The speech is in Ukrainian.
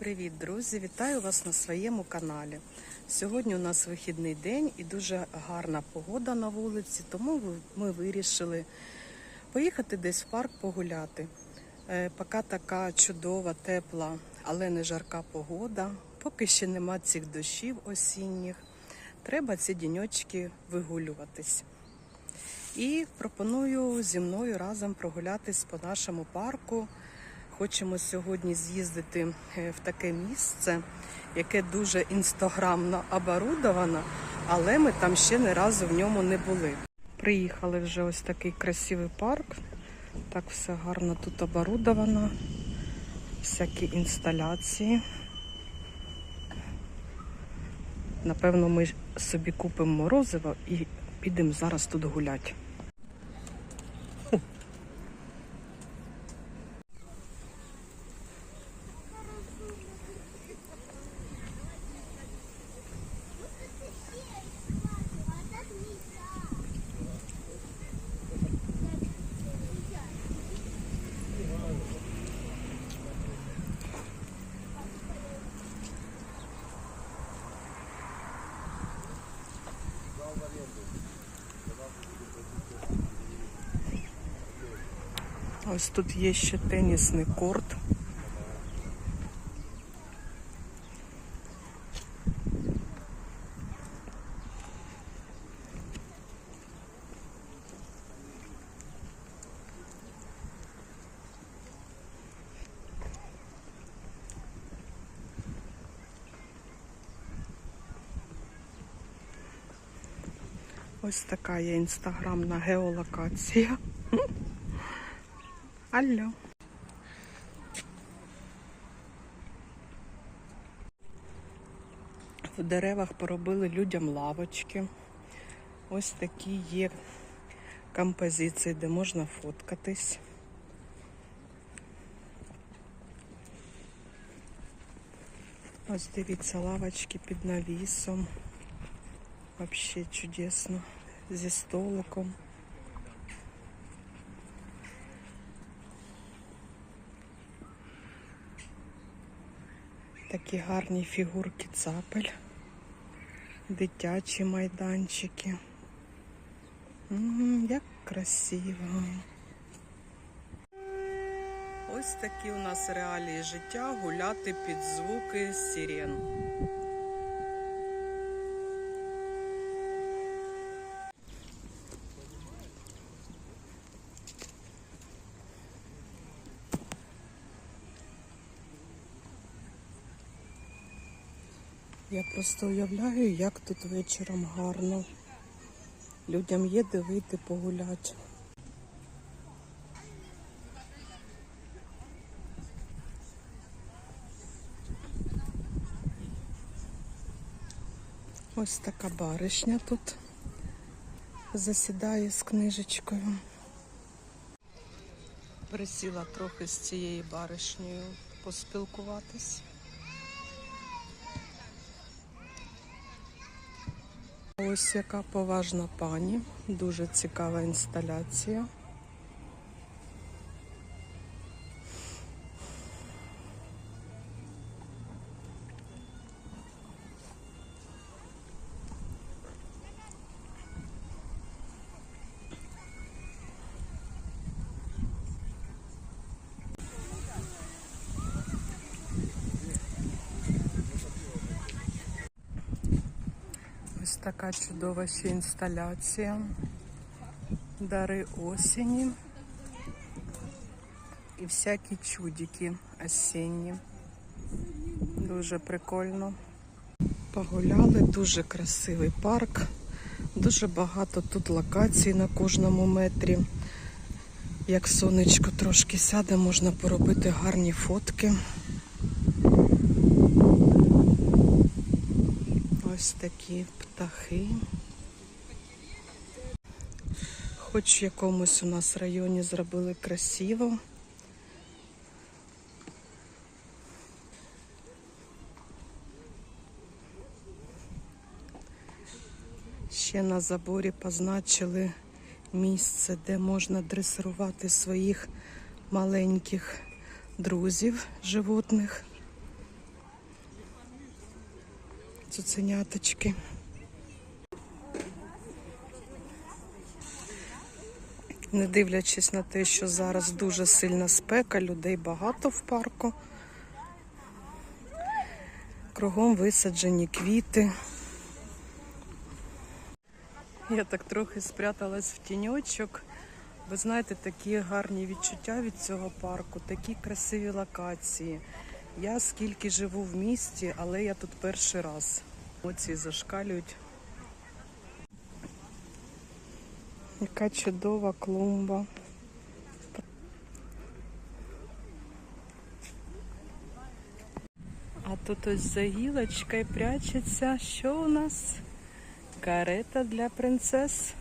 Привіт, друзі! Вітаю вас на своєму каналі. Сьогодні у нас вихідний день і дуже гарна погода на вулиці, тому ми вирішили поїхати десь в парк погуляти. Е, Поки така чудова, тепла, але не жарка погода. Поки ще нема цих дощів осінніх. Треба ці діньочки вигулюватись. І пропоную зі мною разом прогулятись по нашому парку. Хочемо сьогодні з'їздити е, в таке місце, яке дуже інстаграмно оборудовано, але ми там ще ні разу в ньому не були. Приїхали вже ось такий красивий парк. Так все гарно тут оборудовано. Всякі інсталяції. Напевно, ми собі купимо морозиво і підемо зараз тут гуляти. Ось тут є ще тенісний корт. Ось така є інстаграмна геолокація. Алло. В деревах поробили людям лавочки. Ось такі є композиції, де можна фоткатись. Ось дивіться, лавочки під навісом. Вообще чудесно. Зі столиком. Такі гарні фігурки цапель, дитячі майданчики. М, Як красиво. Ось такі у нас реалії життя гуляти під звуки сирен. Я просто уявляю, як тут вечором гарно. Людям є де вийти погуляти. Ось така баришня тут засідає з книжечкою. Присіла трохи з цією баришнею поспілкуватись. Ось яка поважна пані, дуже цікава інсталяція. Ось така чудова ще інсталяція. Дари осені і всякі чудики осінні. Дуже прикольно. Погуляли, дуже красивий парк. Дуже багато тут локацій на кожному метрі. Як сонечко трошки сяде, можна поробити гарні фотки. Ось такі птахи. Хоч в якомусь у нас районі зробили красиво. Ще на заборі позначили місце, де можна дресирувати своїх маленьких друзів животних. Цуценяточки. Не дивлячись на те, що зараз дуже сильна спека, людей багато в парку. Кругом висаджені квіти. Я так трохи спряталась в тіньочок. Ви знаєте, такі гарні відчуття від цього парку, такі красиві локації. Я скільки живу в місті, але я тут перший раз. Емоції зашкалюють. Яка чудова клумба. А тут ось за гілочкою прячеться. Що у нас? Карета для принцес.